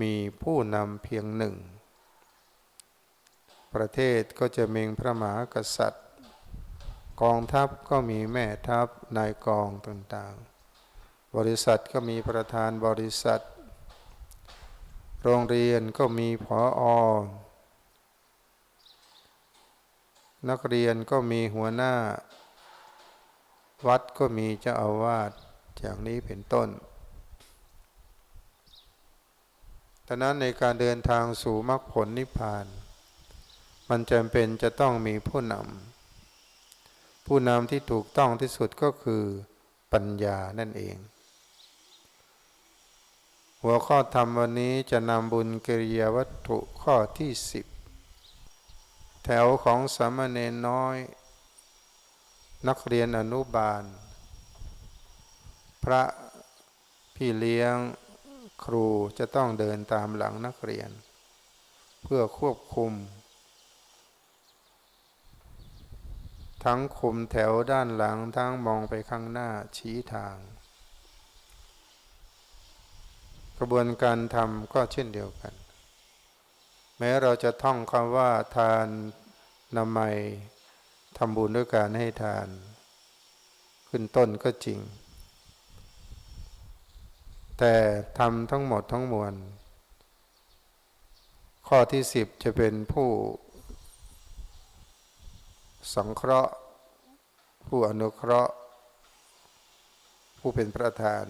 มีผู้นำเพียงหนึ่ง ประเทศก็จะมีพระมหากษัตริย์ กองทัพก็มีแม่ทัพนายกองต่างๆ บริษัทก็มีประธานบริษัท โรงเรียนก็มีผออนักเรียนก็มีหัวหน้า วัดก็มีเจ้าอาวาสอย่างนี้เป็นต้น ดังนั้นในการเดินทางสู่มรรคผลนิพพาน มันจำเป็นจะต้องมีผู้นำผู้นำที่ถูกต้องที่สุดก็คือปัญญานั่นเอง หัวข้อธรรมวันนี้จะนำบุญกิริยาวัตถุข้อที่สิบแถวของสามเณรน้อย นักเรียนอนุบาล พระพี่เลี้ยง ครูจะต้องเดินตามหลังนักเรียน เพื่อควบคุม ทั้งคุมแถวด้านหลังทั้งมองไปข้างหน้าชี้ทาง กระบวนการทำก็เช่นเดียวกัน แม้เราจะท่องคำว่าทานนามัยทำบุญด้วยการให้ทาน ขึ้นต้นก็จริง แต่ทำทั้งหมดทั้งมวล ข้อที่สิบจะเป็นผู้สังเคราะห์ ผู้อนุเคราะห์ ผู้เป็นประธาน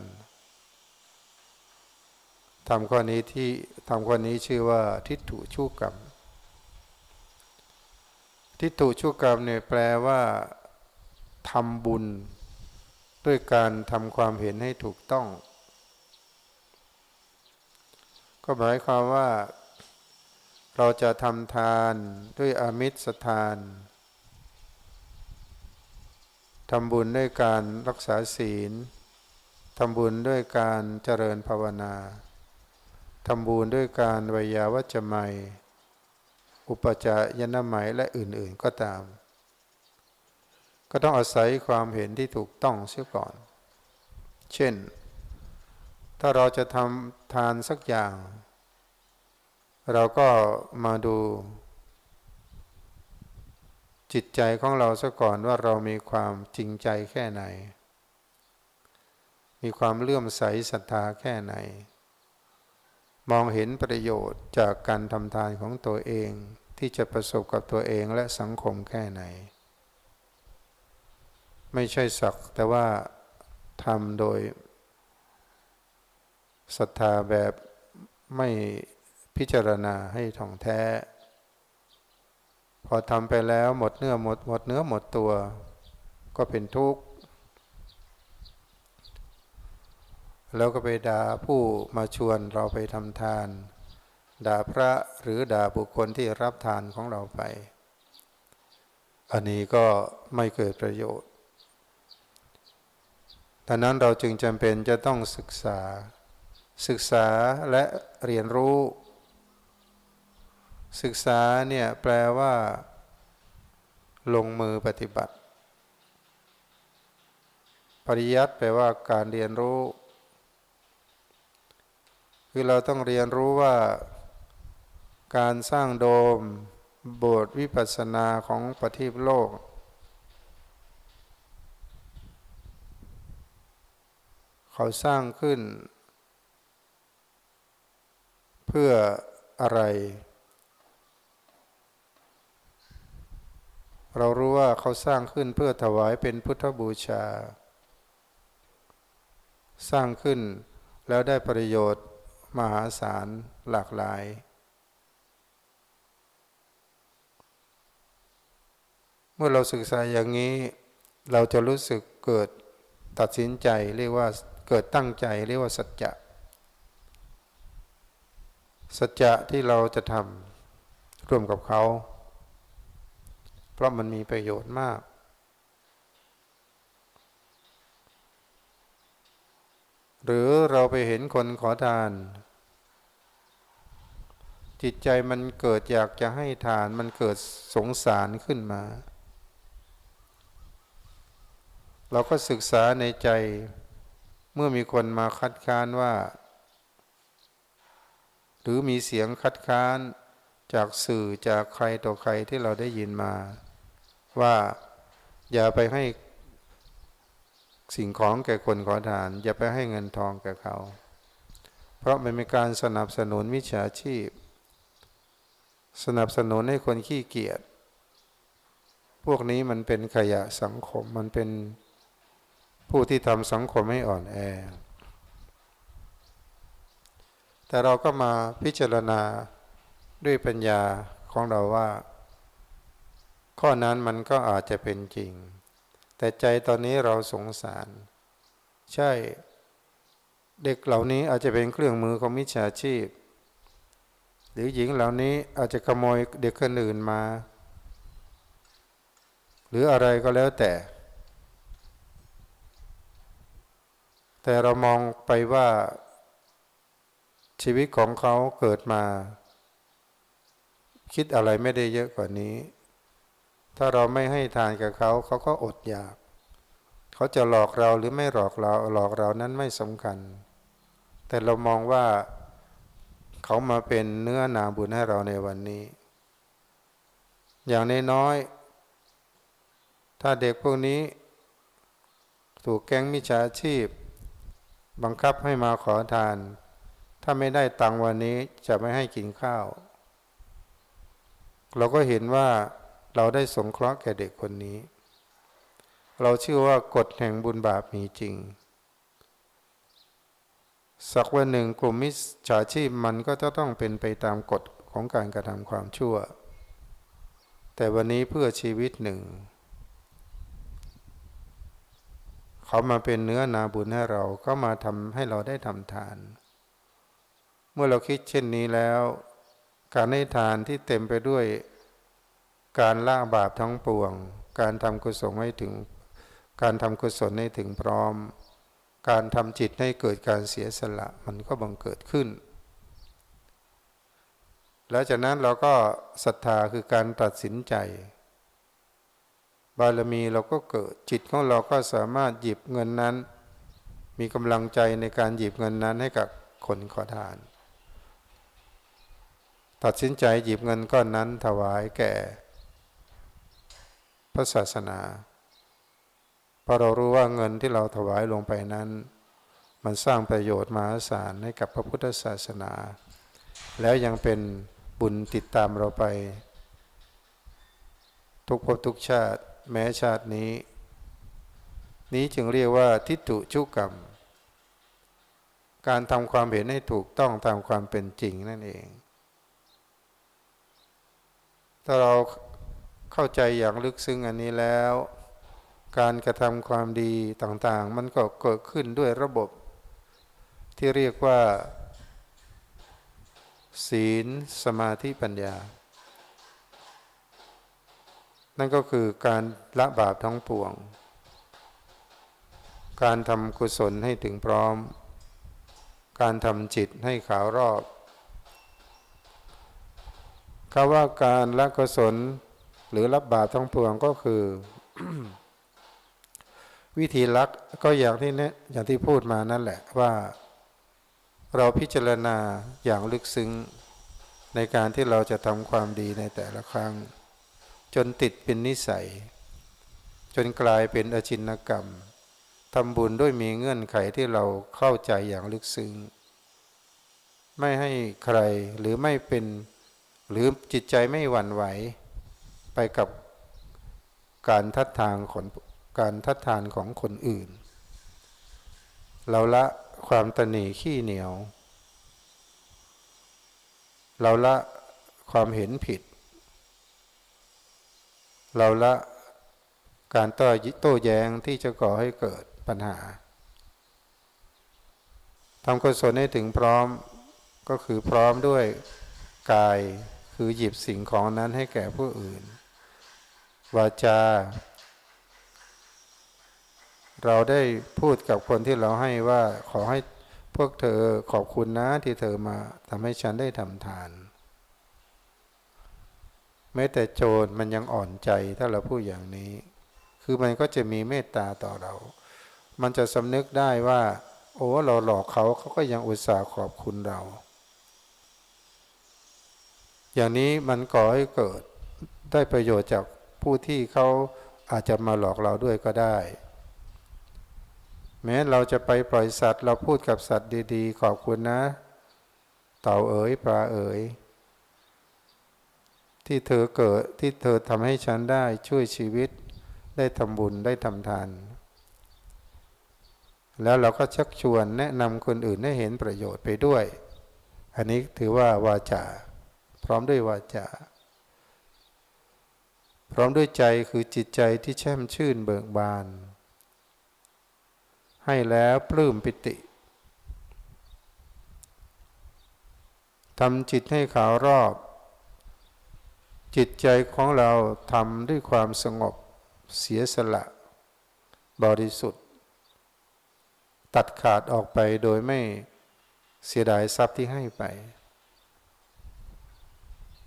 ทำข้อนี้ที่ทำข้อนี้ชื่อว่าทิฏฐุชุกรรม ทิฏฐุชุกรรมเนี่ยแปลว่าทำบุญ ด้วยการทำความเห็นให้ถูกต้อง ก็หมายความว่า เราจะทำทานด้วยอามิตรสทานทำบุญด้วยการรักษาศีลทำบุญด้วยการเจริญภาวนาทำบุญด้วยการวิยาวัจไมยอุปจายนามัยและอื่นๆก็ตาม ก็ต้องอาศัยความเห็นที่ถูกต้องเสียก่อน เช่น ถ้าเราจะทำทานสักอย่าง เราก็มาดู จิตใจของเราซะก่อนว่าเรามีความจริงใจแค่ไหน มีความเลื่อมใสศรัทธาแค่ไหน มองเห็นประโยชน์จากการทำทานของตัวเองที่จะประสบกับตัวเองและสังคมแค่ไหน ไม่ใช่สักแต่ว่าทำโดย ศรัทธาแบบไม่พิจารณาให้ท่องแท้ พอทำไปแล้วหมดเนื้อหมดหมดเนื้อหมดตัว ก็เป็นทุกข์ แล้วก็ไปด่าผู้มาชวนเราไปทำทาน ด่าพระหรือด่าบุคคลที่รับทานของเราไป อันนี้ก็ไม่เกิดประโยชน์ดังนั้นเราจึงจำเป็นจะต้องศึกษา ศึกษาและเรียนรู้ ศึกษาเนี่ยแปลว่า ลงมือปฏิบัติ ปริยัติแปลว่าการเรียนรู้ คือเราต้องเรียนรู้ว่า การสร้างโดมโบสถ์วิปัสสนาของประทีปโลกเขาสร้างขึ้น เพื่ออะไร เรารู้ว่าเขาสร้างขึ้นเพื่อถวายเป็นพุทธบูชา สร้างขึ้นแล้วได้ประโยชน์มหาศาลหลากหลาย เมื่อเราศึกษาอย่างนี้ เราจะรู้สึกเกิดตัดสินใจเรียกว่าเกิดตั้งใจเรียกว่าสัจจะ สัจจะที่เราจะทำร่วมกับเขา เพราะมันมีประโยชน์มาก หรือเราไปเห็นคนขอทาน จิตใจมันเกิดอยากจะให้ทานมันเกิดสงสารขึ้นมา เราก็ศึกษาในใจเมื่อมีคนมาคัดค้านว่า รือมีเสียงคัดค้านจากสื่อจากใครต่อใครที่เราได้ยินมา ว่าอย่าไปให้สิ่งของแก่คนขอทาน อย่าไปให้เงินทองแก่เขา เพราะมันเป็นการสนับสนุนมิจฉาชีพ สนับสนุนให้คนขี้เกียจพวกนี้มันเป็นขยะสังคมมันเป็นผู้ที่ทำสังคมให้อ่อนแอ แต่เราก็มาพิจารณาด้วยปัญญาของเราว่า ข้อนั้นมันก็อาจจะเป็นจริง แต่ใจตอนนี้เราสงสาร ใช่ เด็กเหล่านี้อาจจะเป็นเครื่องมือของมิจฉาชีพ หรือหญิงเหล่านี้อาจจะขโมยเด็กคนอื่นมา หรืออะไรก็แล้วแต่ แต่เรามองไปว่า ชีวิตของเขาเกิดมา คิดอะไรไม่ได้เยอะกว่านี้ ถ้าเราไม่ให้ทานกับเขาเขาก็อดอยาก เขาจะหลอกเราหรือไม่หลอกเราหลอกเรานั้นไม่สำคัญ แต่เรามองว่าเขามาเป็นเนื้อนาบุญให้เราในวันนี้ อย่างน้อยๆถ้าเด็กพวกนี้ ถูกแก๊งมิจฉาชีพ บังคับให้มาขอทาน ถ้าไม่ได้ตังวันนี้จะไม่ให้กินข้าว เราก็เห็นว่าเราได้สงเคราะห์แก่เด็กคนนี้ เราเชื่อว่ากฎแห่งบุญบาปมีจริง สักวันหนึ่งกลุ่มมิจฉาชีพมันก็จะต้องเป็นไปตามกฎของการกระทำความชั่ว แต่วันนี้เพื่อชีวิตหนึ่ง เขามาเป็นเนื้อนาบุญให้เราเขามาทำให้เราได้ทำทาน มื่อเราคิดเช่นนี้แล้ว การให้ทานที่เต็มไปด้วย การละบาปทั้งปวง การทำกุศลให้ถึง การทำกุศลให้ถึงพร้อม การทำจิตให้เกิดการเสียสละมันก็บังเกิดขึ้น แล้วจากนั้นเราก็ศรัทธาคือการตัดสินใจ บารมีเราก็เกิดจิตของเราก็สามารถหยิบเงินนั้น มีกำลังใจในการหยิบเงินนั้นให้กับคนขอทาน ตัดสินใจหยิบเงินก้อนนั้นถวายแก่ พระศาสนาเพราะเรารู้ว่าเงินที่เราถวายลงไปนั้น มันสร้างประโยชน์มหาศาลให้กับพระพุทธศาสนา แล้วยังเป็นบุญติดตามเราไป ทุกภพทุกชาติแม้ชาตินี้ นี้จึงเรียกว่าทิฏฐุชุกรรม การทำความเห็นให้ถูกต้องตามความเป็นจริงนั่นเอง ถ้าเราเข้าใจอย่างลึกซึ้งอันนี้แล้ว การกระทำความดีต่างๆ มันก็เกิดขึ้นด้วยระบบ ที่เรียกว่า ศีลสมาธิปัญญา นั่นก็คือการละบาปทั้งปวง การทำกุศลให้ถึงพร้อม การทำจิตให้ขาวรอบ คำว่าการละกุศลหรือรับบาปทั้งปวงก็คือ วิธีลักก็อย่างที่เนี้ยอย่างที่พูดมานั่นแหละว่า เราพิจารณาอย่างลึกซึ้งในการที่เราจะทำความดีในแต่ละครั้ง จนติดเป็นนิสัย จนกลายเป็นอจินกรรมทำบุญด้วยมีเงื่อนไขที่เราเข้าใจอย่างลึกซึ้งไม่ให้ใครหรือไม่เป็น หรือจิตใจไม่หวั่นไหว ไปกับการทัดทางของการทัดทานของคนอื่น เราละความตนีขี้เหนียว เราละความเห็นผิด เราละการต่อโต้แย้งที่จะก่อให้เกิดปัญหาทำกุศลให้ถึงพร้อมก็คือพร้อมด้วยกาย คือหยิบสิ่งของนั้นให้แก่ผู้อื่น วาจา เราได้พูดกับคนที่เราให้ว่าขอให้พวกเธอขอบคุณนะที่เธอมาทำให้ฉันได้ทำทาน แม้แต่โจรมันยังอ่อนใจถ้าเราพูดอย่างนี้ คือมันก็จะมีเมตตาต่อเรา มันจะสำนึกได้ว่า โอ้เราหลอกเขาเขาก็ยังอุตส่าห์ขอบคุณเรา อย่างนี้มันก่อให้เกิดได้ประโยชน์จากผู้ที่เขาอาจจะมาหลอกเราด้วยก็ได้ แม้เราจะไปปล่อยสัตว์ เราพูดกับสัตว์ดีๆ ขอบคุณนะ เต่าเอ๋ยปลาเอ๋ยที่เธอเกิดที่เธอทำให้ฉันได้ช่วยชีวิต ได้ทำบุญได้ทำทาน แล้วเราก็ชักชวนแนะนำคนอื่นให้เห็นประโยชน์ไปด้วย อันนี้ถือว่าวาจา พร้อมด้วยวาจาพร้อมด้วยใจคือจิตใจที่แช่มชื่นเบิกบาน ให้แล้วปลื้มปิติทำจิตให้ขาวรอบ จิตใจของเราทำด้วยความสงบเสียสละ บริสุทธิ์ ตัดขาดออกไปโดยไม่เสียดายทรัพย์ที่ให้ไป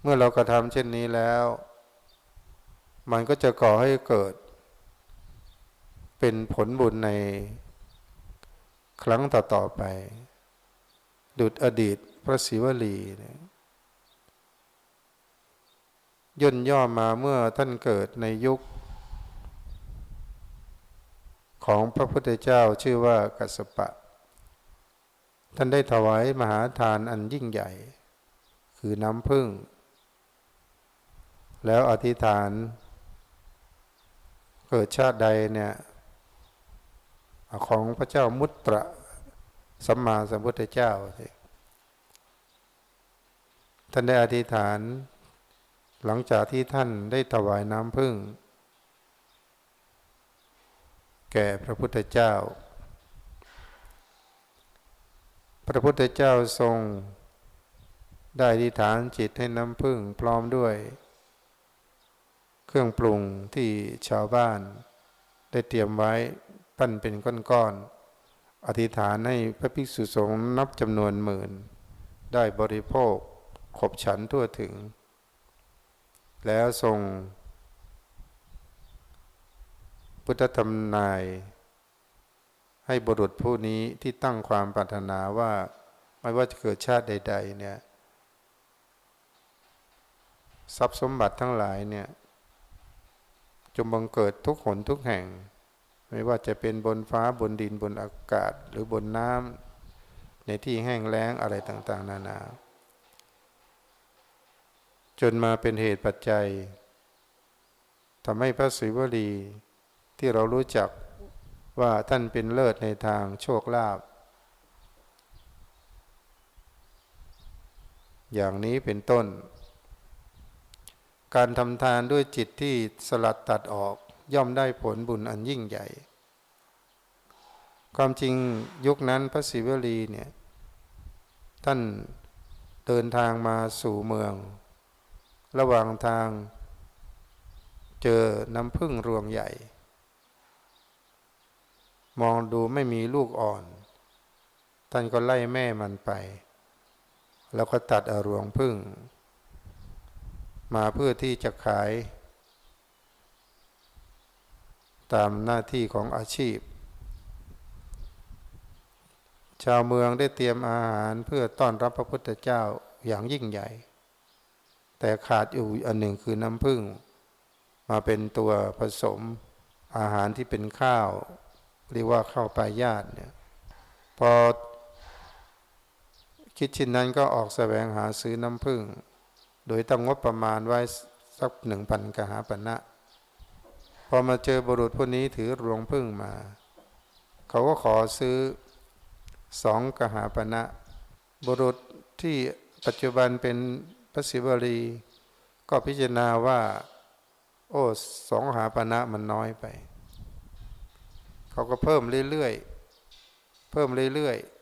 เมื่อเรากระทำเช่นนี้แล้ว มันก็จะก่อให้เกิด เป็นผลบุญในครั้งต่อๆไป ดุดอดีตพระศิวลีเนี่ยย่นย่อมาเมื่อท่านเกิดในยุค ของพระพุทธเจ้าชื่อว่ากัสสปะ ท่านได้ถวายมหาทานอันยิ่งใหญ่ คือน้ำพึ่ง แล้วอธิษฐาน เกิดชาติใดเนี่ยของพระเจ้ามุตระสัมมาสัมพุทธเจ้า ท่านได้อธิษฐาน หลังจากที่ท่านได้ถวายน้ำพึ่ง แก่พระพุทธเจ้า พระพุทธเจ้าทรง ได้อธิษฐานจิตให้น้ำพึ่งพร้อมด้วย เครื่องปรุงที่ชาวบ้าน ได้เตรียมไว้ปั้นเป็นก้อนๆอธิษฐานให้พระภิกษุสงฆ์นับจำนวนหมื่น ได้บริโภคขบฉันทั่วถึง แล้วทรง พุทธธรรมนาย ให้บุรุษผู้นี้ที่ตั้งความปรารถนาว่าไม่ว่าจะเกิดชาติใด ๆ เนี่ยทรัพย์สมบัติทั้งหลายเนี่ย จงบังเกิดทุกหนทุกแห่ง ไม่ว่าจะเป็นบนฟ้าบนดินบนอากาศหรือบนน้ำในที่แห้งแล้งอะไรต่างๆ นานา จนมาเป็นเหตุปัจจัยทำให้พระศิวลีที่เรารู้จักว่าท่านเป็นเลิศในทางโชคลาภอย่างนี้เป็นต้น การทำทานด้วยจิตที่สลัดตัดออกย่อมได้ผลบุญอันยิ่งใหญ่ ความจริงยุคนั้นพระศิวลีเนี่ยท่านเดินทางมาสู่เมือง ระหว่างทางเจอน้ำพึ่งรวงใหญ่ มองดูไม่มีลูกอ่อน ท่านก็ไล่แม่มันไป แล้วก็ตัดอรวงพึ่ง มาเพื่อที่จะขาย ตามหน้าที่ของอาชีพ ชาวเมืองได้เตรียมอาหารเพื่อต้อนรับพระพุทธเจ้าอย่างยิ่งใหญ่ แต่ขาดอยู่อันหนึ่งคือน้ำพึ่งมาเป็นตัวผสมอาหารที่เป็นข้าว เรียกว่าข้าวปลายาตเนี่ยพอคิดชิ้นนั้นก็ออกแสวงหาซื้อน้ำผึ้ง โดยตั้งงบประมาณไว้สักหนึ่งพันกหาปณะนะพอมาเจอบุรุษผู้นี้ถือรวงพึ่งมา เขาก็ขอซื้อสองกหาปณะนะบุรุษที่ปัจจุบันเป็นพระศิวลี ก็พิจารณาว่า โอ้สองหาปณะนะมันน้อยไป เขาก็เพิ่มเรื่อยๆ เพิ่มเรื่อยๆ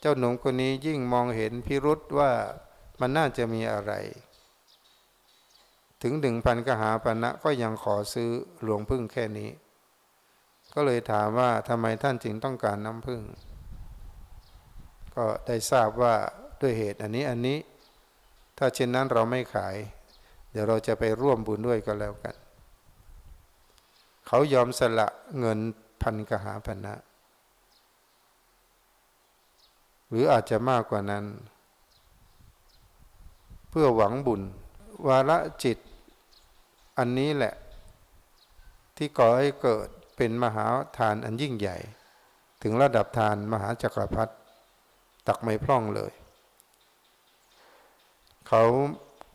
เจ้าหนุ่มคนนี้ยิ่งมองเห็นพิรุษว่า มันน่าจะมีอะไร ถึงหนึ่งพันกหาปณะนะก็ยังขอซื้อหลวงพึ่งแค่นี้ ก็เลยถามว่าทำไมท่านจึงต้องการน้ำพึ่ง ก็ได้ทราบว่าด้วยเหตุอันนี้อันนี้ ถ้าเช่นนั้นเราไม่ขาย เดี๋ยวเราจะไปร่วมบุญด้วยก็แล้วกัน เขายอมสละเงินพันกหาปณะนะหรืออาจจะมากกว่านั้น เพื่อหวังบุญ วาระจิต อันนี้แหละ ที่ก่อให้เกิดเป็นมหาทานอันยิ่งใหญ่ ถึงระดับทานมหาจักรพรรดิตักไม่พร่องเลย เขา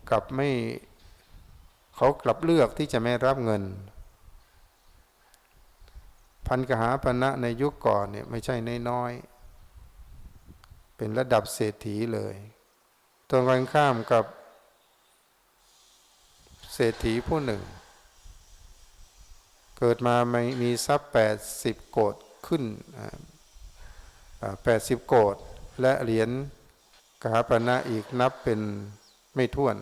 กลับไม่เขากลับเลือกที่จะไม่รับเงิน พันกหาปณะในยุคก่อนเนี่ยไม่ใช่น้อยๆเป็นระดับเศรษฐีเลย ตรงกันข้ามกับเศรษฐีผู้หนึ่ง เกิดมาไม่มีทรัพย์แปดสิบโกดขึ้นแปดสิบโกดและเหรียญกาปณะอีกนับเป็นไม่ถ้วน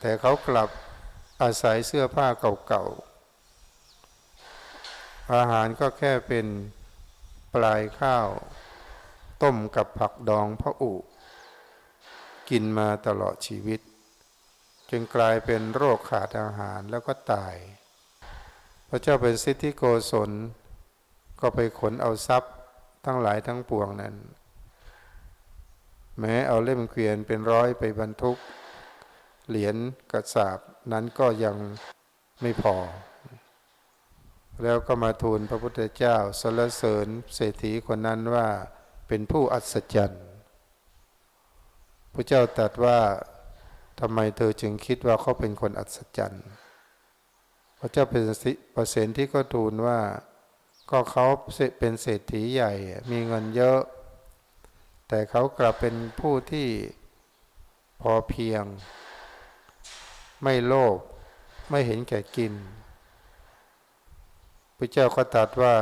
แต่เขากลับอาศัยเสื้อผ้าเก่าๆ อาหารก็แค่เป็นปลายข้าว ต้มกับผักดองพระอุ กินมาตลอดชีวิต จึงกลายเป็นโรคขาดอาหารแล้วก็ตาย พระเจ้าเป็นสิทธิโกศล ก็ไปขนเอาทรัพย์ทั้งหลายทั้งปวงนั้น แม้เอาเล่มเกวียนเป็นร้อยไปบรรทุก เหรียญกระสาบนั้นก็ยังไม่พอ แล้วก็มาทูลพระพุทธเจ้าสรรเสริญเศรษฐีคนนั้นว่าเป็นผู้อัศจรรย์ ระเจ้าตรัสว่าทำไมเธอจึงคิดว่าเขาเป็นคนอัศจรรย์ พระเจ้าเป็นประเสนที่ก็ทูลว่า ก็เขาเป็นเศรษฐีใหญ่มีเงินเยอะ แต่เขากลับเป็นผู้ที่พอเพียง ไม่โลภไม่เห็นแก่กินพระเจ้าก็ตรัสว่า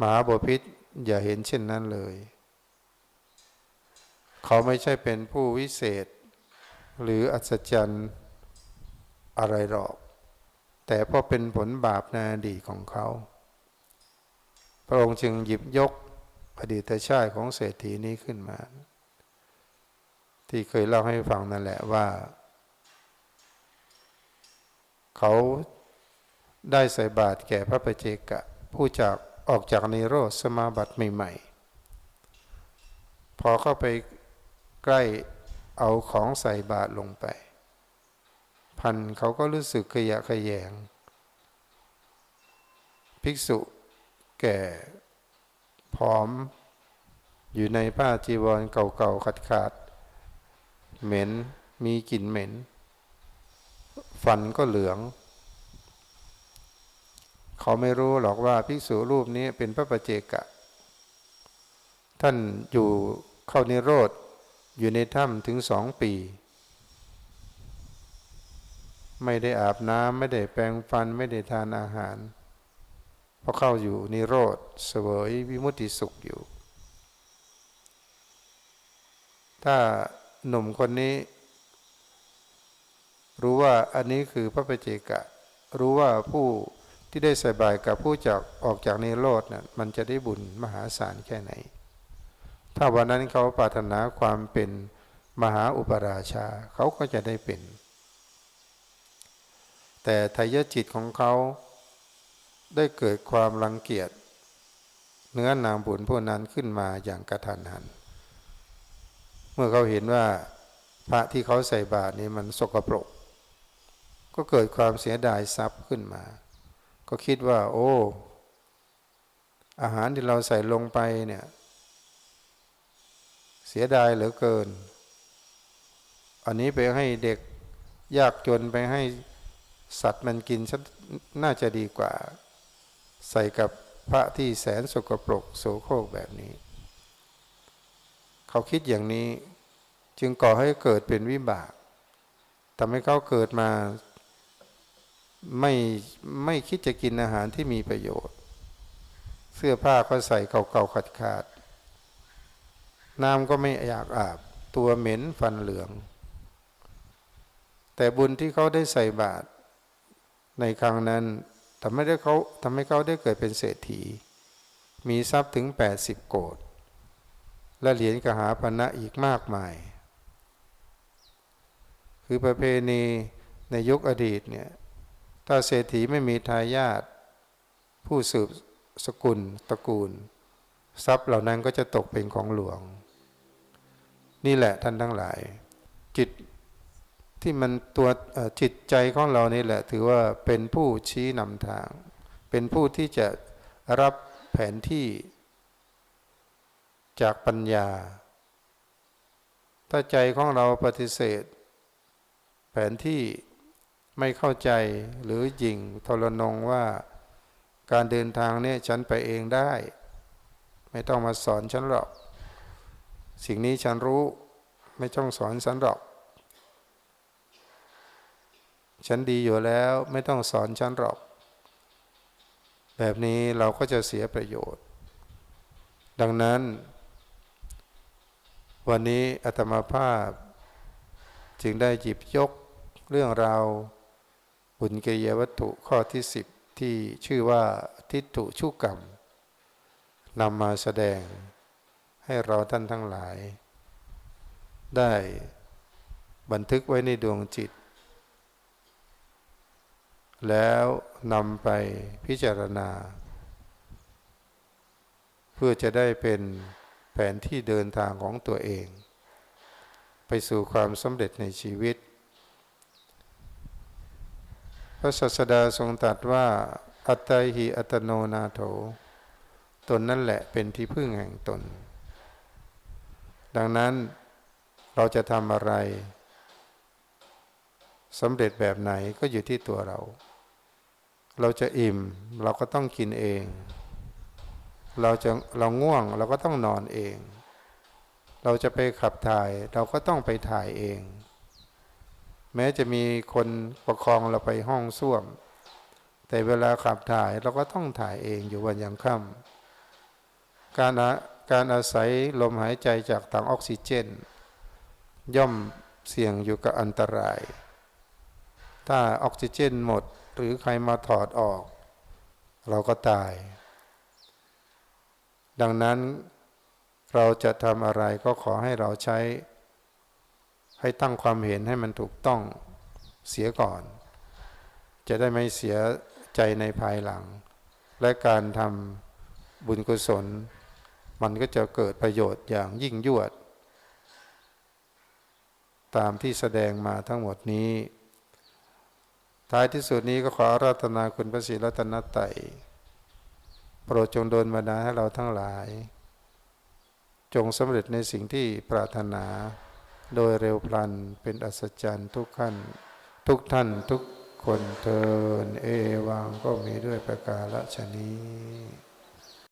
มหาบพิษอย่าเห็นเช่นนั้นเลย เขาไม่ใช่เป็นผู้วิเศษ หรืออัศจรรย์อะไรหรอก แต่เพราะเป็นผลบาปในอดีตของเขา พระองค์จึงหยิบยกอดีตชาติของเศรษฐีนี้ขึ้นมา ที่เคยเล่าให้ฟังนั่นแหละว่า เขาได้ใส่บาตรแก่พระปเจกะ ผู้จากออกจากนิโรธสมาบัติใหม่ ๆ พอเข้าไป ใกล้เอาของใส่บาตรลงไป พันเขาก็รู้สึกขยะขยง ภิกษุแก่ผอม อยู่ในผ้าจีวรเก่าๆขาดๆเหม็นมีกลิ่นเหม็น ฟันก็เหลือง เขาไม่รู้หรอกว่าภิกษุรูปนี้เป็นพระประเจกะ ท่านอยู่เข้านิโรธ อยู่ในถ้ำถึงสองปี ไม่ได้อาบน้ำไม่ได้แปรงฟันไม่ได้ทานอาหารเพราะเข้าอยู่นิโรธเสวยวิมุติสุขอยู่ ถ้าหนุ่มคนนี้ รู้ว่าอันนี้คือพระปเจกะ รู้ว่าผู้ที่ได้ใส่บายกับผู้จากออกจากนิโรธนะ่ะมันจะได้บุญมหาศาลแค่ไหน ถ้าวันนั้นเขาปรารถนาความเป็นมหาอุปราชา เขาก็จะได้เป็น แต่ทายจิตของเขาได้เกิดความรังเกียจเนื้อนามบุญพวกนั้นขึ้นมาอย่างกระทันหัน เมื่อเขาเห็นว่าพระที่เขาใส่บาตรนี้มันสกปรก ก็เกิดความเสียดายทรัพย์ขึ้นมา ก็คิดว่า โอ้ อาหารที่เราใส่ลงไปเนี่ย เสียดายเหลือเกิน อันนี้ไปให้เด็กยากจนไปให้สัตว์มันกินฉันน่าจะดีกว่า ใส่กับพระที่แสนสกปรกโสโครกแบบนี้ เขาคิดอย่างนี้จึงก่อให้เกิดเป็นวิบากทำให้เขาเกิดมาไม่ไม่คิดจะกินอาหารที่มีประโยชน์ เสื้อผ้าก็ใส่เก่าๆขาด น้ำก็ไม่อยากอาบ ตัวเหม็นฟันเหลือง แต่บุญที่เขาได้ใส่บาตรในครั้งนั้นทำให้ได้เขาทำให้เขาได้เกิดเป็นเศรษฐี มีทรัพย์ถึง 80 โกดและเหรียญกหาปณะอีกมากมาย คือประเพณีในยุคอดีตเนี่ยถ้าเศรษฐีไม่มีทายาทผู้สืบสกุลตระกูล ทรัพย์เหล่านั้นก็จะตกเป็นของหลวง นี่แหละท่านทั้งหลาย จิตที่มันตัวจิตใจของเรานี่แหละ ถือว่าเป็นผู้ชี้นำทาง เป็นผู้ที่จะรับแผนที่จากปัญญา ถ้าใจของเราปฏิเสธ แผนที่ไม่เข้าใจหรือหยิ่งทรนงว่าการเดินทางเนี่ยฉันไปเองได้ ไม่ต้องมาสอนฉันหรอก สิ่งนี้ฉันรู้ไม่ต้องสอนฉันหรอก ฉันดีอยู่แล้วไม่ต้องสอนฉันหรอก แบบนี้เราก็จะเสียประโยชน์ ดังนั้น วันนี้อาตมาภาพ จึงได้หยิบยกเรื่องราวบุญเกยวัตถุข้อที่สิบที่ชื่อว่าทิฏฐุชุกรรมนำมาแสดง ให้เราท่านทั้งหลาย ได้บันทึกไว้ในดวงจิต แล้วนำไปพิจารณา เพื่อจะได้เป็นแผนที่เดินทางของตัวเอง ไปสู่ความสำเร็จในชีวิต พระศาสดาทรงตรัสว่าอัตตาหิอัตโนนาโถ ตนนั่นแหละเป็นที่พึ่งแห่งตน ดังนั้นเราจะทำอะไรสำเร็จแบบไหนก็อยู่ที่ตัวเรา เราจะอิ่มเราก็ต้องกินเอง เราจะเราง่วงเราก็ต้องนอนเอง เราจะไปขับถ่ายเราก็ต้องไปถ่ายเอง แม้จะมีคนประคองเราไปห้องส้วม แต่เวลาขับถ่ายเราก็ต้องถ่ายเองอยู่วันยังค่ำการอา การอาศัยลมหายใจจากถังออกซิเจน ย่อมเสี่ยงอยู่กับอันตราย ถ้าออกซิเจนหมดหรือใครมาถอดออก เราก็ตาย ดังนั้นเราจะทำอะไรก็ขอให้เราใช้ ให้ตั้งความเห็นให้มันถูกต้องเสียก่อน จะได้ไม่เสียใจในภายหลัง และการทำบุญกุศล มันก็จะเกิดประโยชน์อย่างยิ่งยวด ตามที่แสดงมาทั้งหมดนี้ ท้ายที่สุดนี้ก็ขอราธนาคุณพระศรีรัตนตรัยโปรดจงโดนบันดาลให้เราทั้งหลาย จงสำเร็จในสิ่งที่ปรารถนา โดยเร็วพลันเป็นอัศจรรย์ทุกขั้น ทุกท่านทุกคนเทินเอวังก็มีด้วยประกาศชนี้